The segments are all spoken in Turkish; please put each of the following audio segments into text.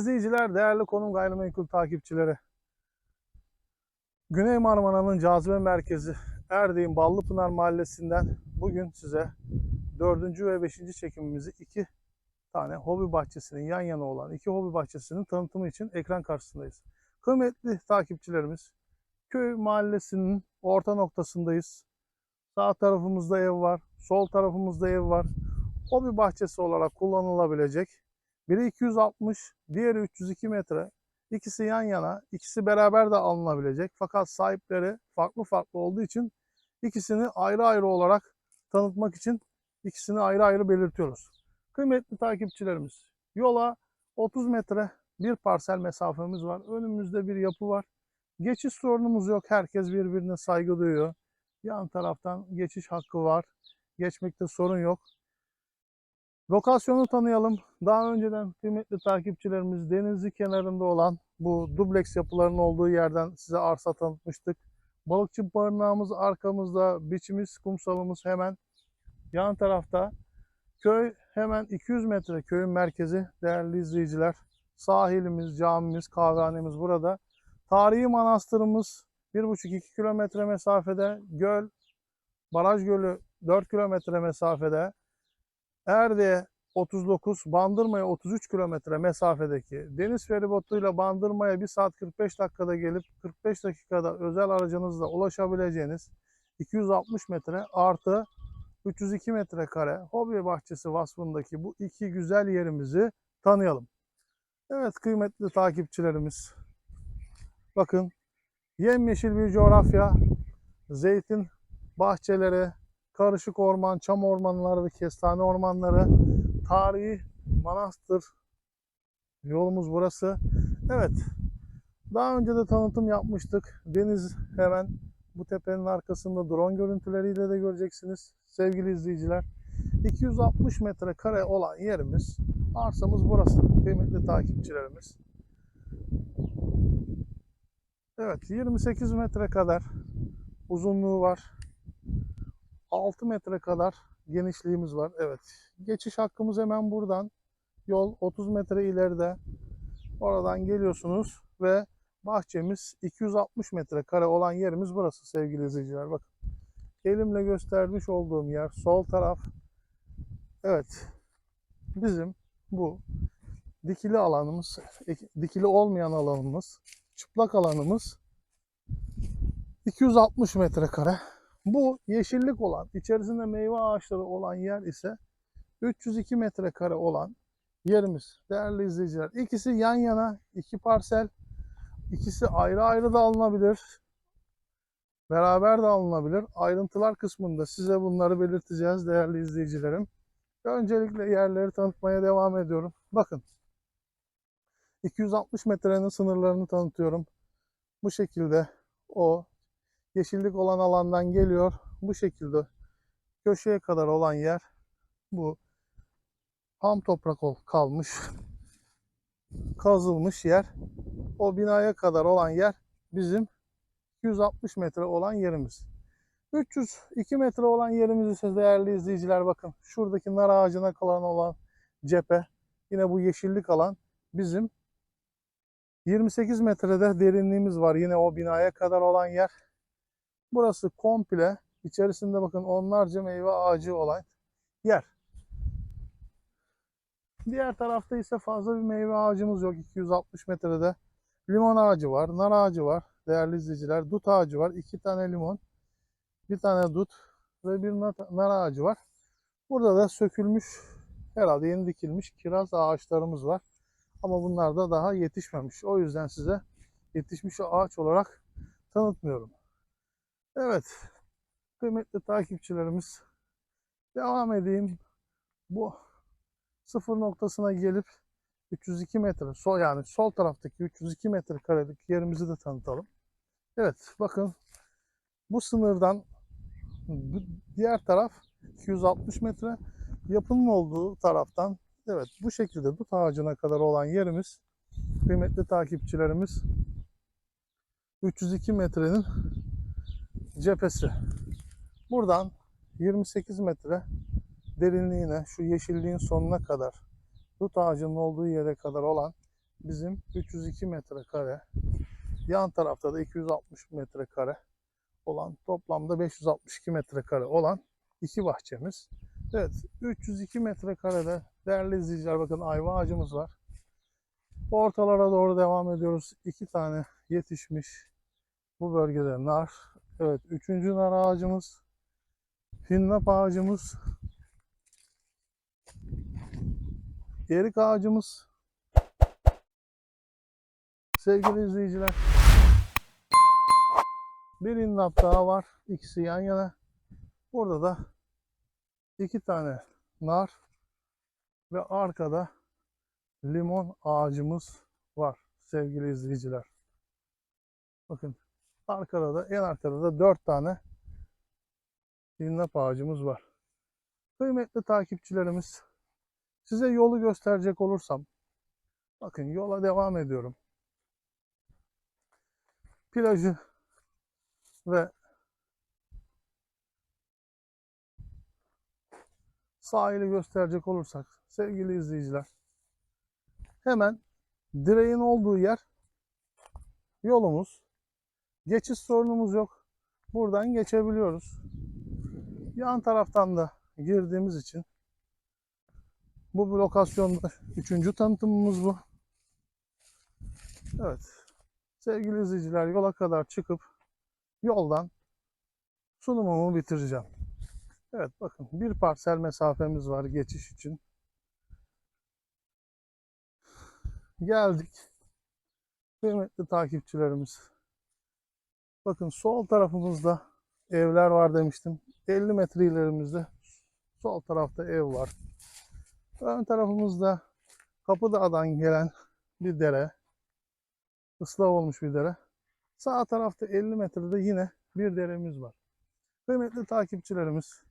İzleyiciler, değerli konum gayrimenkul takipçileri. Güney Marmara'nın cazibe merkezi Erdek'in Ballıpınar Mahallesi'nden bugün size dördüncü ve beşinci çekimimizi iki tane hobi bahçesinin yan yana olan iki hobi bahçesinin tanıtımı için ekran karşısındayız. Kıymetli takipçilerimiz, köy mahallesinin orta noktasındayız. Sağ tarafımızda ev var, sol tarafımızda ev var. Hobi bahçesi olarak kullanılabilecek biri 260, diğeri 302 metre. İkisi yan yana, ikisi beraber de alınabilecek. Fakat sahipleri farklı farklı olduğu için ikisini ayrı ayrı olarak tanıtmak için ikisini ayrı ayrı belirtiyoruz. Kıymetli takipçilerimiz, yola 30 metre bir parsel mesafemiz var. Önümüzde bir yapı var. Geçiş sorunumuz yok. Herkes birbirine saygı duyuyor. Yan taraftan geçiş hakkı var. Geçmekte sorun yok. Lokasyonu tanıyalım. Daha önceden kıymetli takipçilerimiz denizli kenarında olan bu dubleks yapıların olduğu yerden size arsa tanıtmıştık. Balıkçı barınağımız arkamızda, biçimiz, kumsalımız hemen yan tarafta. Köy hemen 200 metre köyün merkezi değerli izleyiciler. Sahilimiz, camimiz, kahvehanemiz burada. Tarihi manastırımız 1,5-2 kilometre mesafede. Göl, Baraj Gölü 4 kilometre mesafede. Erdek'e 39, Bandırma'ya 33 kilometre mesafedeki deniz feribotuyla Bandırma'ya 1 saat 45 dakikada gelip 45 dakikada özel aracınızla ulaşabileceğiniz 260 metre artı 302 metrekare hobi bahçesi vasfındaki bu iki güzel yerimizi tanıyalım. Evet kıymetli takipçilerimiz. Bakın yemyeşil bir coğrafya, zeytin bahçeleri, karışık orman, çam ormanları ve kestane ormanları, tarihi manastır yolumuz burası. Evet, daha önce de tanıtım yapmıştık. Deniz hemen bu tepenin arkasında drone görüntüleriyle de göreceksiniz sevgili izleyiciler. 260 metrekare olan yerimiz, arsamız burası kıymetli takipçilerimiz. Evet, 28 metre kadar uzunluğu var. 6 metre kadar genişliğimiz var. Evet. Geçiş hakkımız hemen buradan. Yol 30 metre ileride. Oradan geliyorsunuz ve bahçemiz 260 metre kare olan yerimiz burası sevgili izleyiciler. Bakın. Elimle göstermiş olduğum yer sol taraf. Evet. Bizim bu dikili alanımız, dikili olmayan alanımız, çıplak alanımız 260 metrekare. Bu yeşillik olan, içerisinde meyve ağaçları olan yer ise 302 metrekare olan yerimiz. Değerli izleyiciler, ikisi yan yana, iki parsel, ikisi ayrı ayrı da alınabilir. Beraber de alınabilir. Ayrıntılar kısmında size bunları belirteceğiz değerli izleyicilerim. Öncelikle yerleri tanıtmaya devam ediyorum. Bakın. 260 metrenin sınırlarını tanıtıyorum. Bu şekilde o yeşillik olan alandan geliyor. Bu şekilde köşeye kadar olan yer bu ham toprak kalmış kazılmış yer. O binaya kadar olan yer bizim 260 metre olan yerimiz. 302 metre olan yerimiz ise değerli izleyiciler bakın şuradaki nar ağacına kalan olan cephe yine bu yeşillik alan bizim 28 metrede derinliğimiz var yine o binaya kadar olan yer. Burası komple içerisinde bakın onlarca meyve ağacı olan yer. Diğer tarafta ise fazla bir meyve ağacımız yok 260 metrede. Limon ağacı var, nar ağacı var değerli izleyiciler. Dut ağacı var. iki tane limon, bir tane dut ve bir nar ağacı var. Burada da sökülmüş, herhalde yeni dikilmiş kiraz ağaçlarımız var. Ama bunlar da daha yetişmemiş. O yüzden size yetişmiş ağaç olarak tanıtmıyorum. Evet, kıymetli takipçilerimiz devam edeyim. Bu sıfır noktasına gelip 302 metre sol yani sol taraftaki 302 metre karelik yerimizi de tanıtalım. Evet bakın bu sınırdan diğer taraf 260 metre yapının olduğu taraftan evet bu şekilde dut ağacına kadar olan yerimiz kıymetli takipçilerimiz 302 metrenin cephesi. Buradan 28 metre derinliğine şu yeşilliğin sonuna kadar dut ağacının olduğu yere kadar olan bizim 302 metrekare. Yan tarafta da 260 metrekare olan toplamda 562 metrekare olan iki bahçemiz. Evet 302 metrekarede değerli izleyiciler bakın ayva ağacımız var. Ortalara doğru devam ediyoruz. İki tane yetişmiş bu bölgede nar. Evet üçüncü nar ağacımız. Finnap ağacımız. Erik ağacımız. Sevgili izleyiciler. Bir innap daha var. İkisi yan yana. Burada da iki tane nar ve arkada limon ağacımız var sevgili izleyiciler. Bakın arkada da en arkada da dört tane innap ağacımız var. Kıymetli takipçilerimiz size yolu gösterecek olursam bakın yola devam ediyorum. Plajı ve sahili gösterecek olursak sevgili izleyiciler hemen direğin olduğu yer yolumuz. Geçiş sorunumuz yok. Buradan geçebiliyoruz. Yan taraftan da girdiğimiz için bu lokasyonda üçüncü tanıtımımız bu. Evet. Sevgili izleyiciler yola kadar çıkıp yoldan sunumumu bitireceğim. Evet bakın bir parsel mesafemiz var geçiş için. Geldik. Kıymetli takipçilerimiz. Bakın sol tarafımızda evler var demiştim. 50 metre ilerimizde sol tarafta ev var. Ön tarafımızda Kapıdağ'dan gelen bir dere. Islah olmuş bir dere. Sağ tarafta 50 metrede yine bir deremiz var. Kıymetli takipçilerimiz,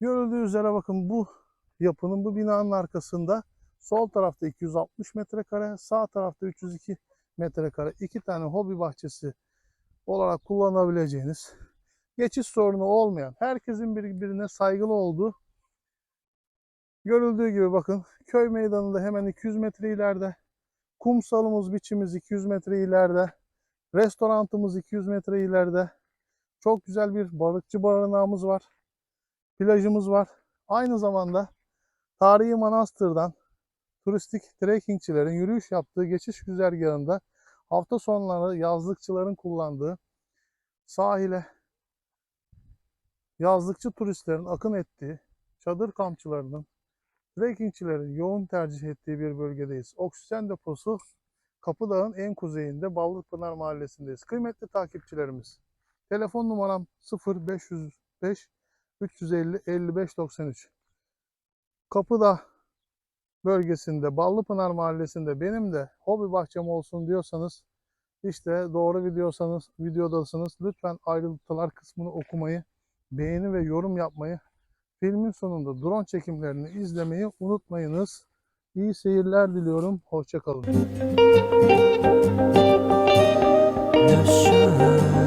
görüldüğü üzere bakın bu yapının, bu binanın arkasında sol tarafta 260 metrekare, sağ tarafta 302 metrekare iki tane hobi bahçesi olarak kullanabileceğiniz, geçiş sorunu olmayan, herkesin birbirine saygılı olduğu, görüldüğü gibi bakın köy meydanında hemen 200 metre ileride, kumsalımız, biçimiz 200 metre ileride, Restorantımız 200 metre ileride. Çok güzel bir balıkçı barınağımız var. Plajımız var. Aynı zamanda tarihi manastırdan turistik trekkingçilerin yürüyüş yaptığı geçiş güzergahında hafta sonları yazlıkçıların kullandığı sahile yazlıkçı turistlerin akın ettiği çadır kampçılarının trekkingçilerin yoğun tercih ettiği bir bölgedeyiz. Oksijen deposu Kapıdağ'ın en kuzeyinde Ballıkpınar Mahallesi'ndeyiz. Kıymetli takipçilerimiz, telefon numaram 0505 350 55 93. Kapıdağ bölgesinde Ballıpınar Mahallesi'nde benim de hobi bahçem olsun diyorsanız işte doğru videosanız, videodasınız. Lütfen ayrıntılar kısmını okumayı, beğeni ve yorum yapmayı, filmin sonunda drone çekimlerini izlemeyi unutmayınız. İyi seyirler diliyorum. Hoşçakalın. Yaşar.